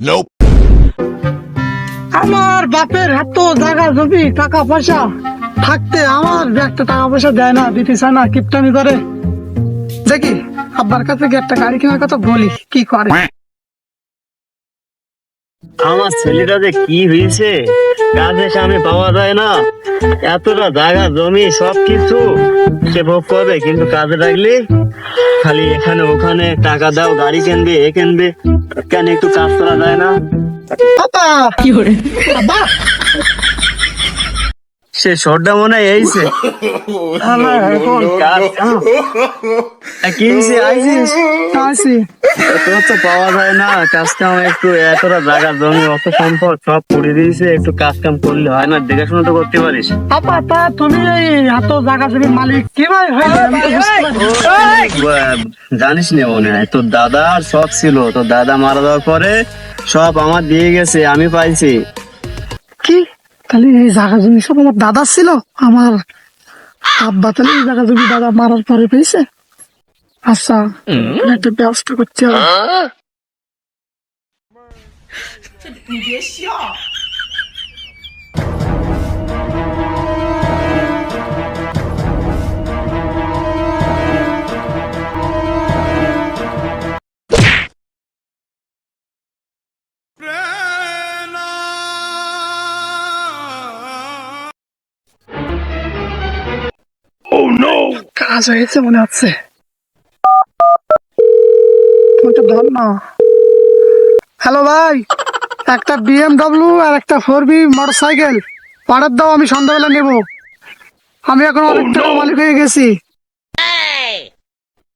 Nope. আমার বাপের এত জায়গা জমি টাকা পয়সা। থাকতে আমার একটা টাকা পয়সা দেয় না দিতে চায় না কিপটামি করে। দেখি আব্বার কাছে গিয়ে একটা গাড়ি কেনার কথা বলি কি করে? আমার ছেলেটা যে কি হয়েছে কাজে সামনে পাওয়া যায় না। এতটা জায়গা জমি সব কিছু সে ভোগ করবে কিন্তু কাজে লাগলে খালি এখানে ওখানে টাকা দাও গাড়ি কিনবে এ কিনবে। কেন একটু কাজ করা যায় না? বাবা! কি করে বাবা! সে সরটা মনে হয় এইছে। আমার এখন কাজ আহ, আইছিস? আছি তো পাওয়া যায় না কাজ কাম একটু এতটা জায়গা জমি অত সম্পদ সব পড়ে দিয়েছে একটু কাজ কাম করলে হয় না দেখাশোনা তো করতে পারিস। বাবা তা তুমি এই এত জায়গা জমির মালিক কীভাবে হইলে জানিস না মনে হয় তোর দাদা সব ছিল তোর দাদা মারা যাওয়ার পরে সব আমার দিয়ে গেছে আমি পাইছি। কি? তাহলে এই জায়গা জমি সব আমার দাদা ছিল? আমার আব্বা তাহলে এই জায়গা জমি দাদা মারার পরে পেয়েছে? আচ্ছা একটা ব্যবস্থা করতে হবে। কাজ হয়েছে মনে হচ্ছে। হ্যালো ভাই, একটা বিএমডব্লিউ আর একটা ফোর বি মোটর সাইকেল পাড়ার দাও, আমি সন্ধ্যাবেলা নেব। আমি এখন অনেক টাকা মালিক হয়ে গেছি।